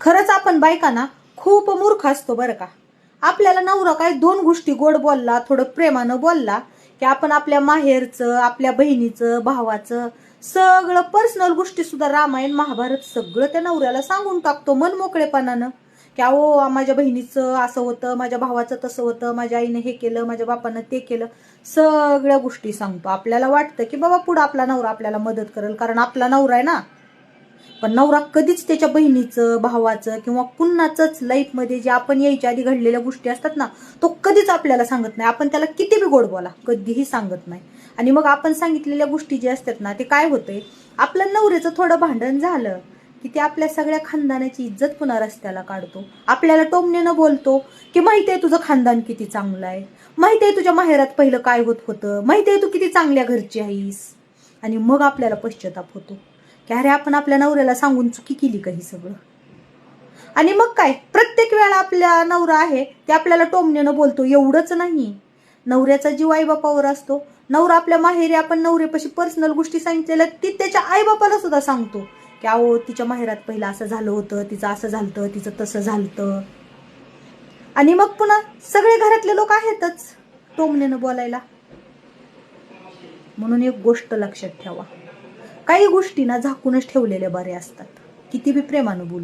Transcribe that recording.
खरंच आपण बायका ना खूप मूर्ख असतो बरं का. आपल्याला नवरा काय दोन गोष्टी गोड बोलला थोडं प्रेमानं बोलला की आपण आपल्या माहेरचं आपल्या बहिणीचं भावाचं सगळं पर्सनल गोष्टी सुद्धा रामायण महाभारत सगळं त्या नवऱ्याला सांगून टाकतो मन मोकळेपणानं. की अहो माझ्या बहिणीचं असं होतं माझ्या भावाचं तसं होतं माझ्या आईने हे केलं माझ्या बापानं ते केलं. सगळ्या गोष्टी सांगतो. आपल्याला वाटतं की बाबा पुढं आपला नवरा आपल्याला मदत करेल कारण आपला नवरा आहे ना. पण नवरा कधीच त्याच्या बहिणीचं भावाचं किंवा कुणाचंच लाईफमध्ये जे आपण यायच्या आधी घडलेल्या गोष्टी असतात ना तो कधीच आपल्याला सांगत नाही. आपण त्याला किती बी गोड बोला कधीही सांगत नाही. आणि मग आपण सांगितलेल्या गोष्टी जे असतात ना ते काय होतंय? आपलं नवऱ्याचं थोडं भांडण झालं की ते आपल्या सगळ्या खानदानाची इज्जत पुन्हा रस्त्याला काढतो. आपल्याला टोमण्यानं बोलतो की माहिती आहे तुझं खानदान किती चांगलं आहे? माहिती आहे तुझ्या माहेरात पहिलं काय होत होतं? माहिती आहे तू किती चांगल्या घरची आहेस? आणि मग आपल्याला पश्चाताप होतो. की अरे आपण आपल्या नवऱ्याला सांगून चुकी केली का ही सगळं? आणि मग काय? प्रत्येक वेळा आपल्या नवरा आहे ते आपल्याला टोमण्यानं बोलतो एवढंच नाही. नवऱ्याचा जीव आईबापावर असतो. नवरा आपल्या माहेरी आपण नवऱ्यापाशी पर्सनल गोष्टी सांगितलेल्या ती त्याच्या आईबापाला सुद्धा सांगतो. की अहो तिच्या माहेरात पहिलं असं झालं होतं तिचं असं झालं तिचं तसं झालं आणि मग पुन्हा सगळे घरातले लोक आहेतच टोमण्यानं बोलायला. म्हणून एक गोष्ट लक्षात ठेवा. काही गोष्टींना झाकूनच ठेवलेल्या बऱ्या असतात. किती बी प्रेमानं बोलू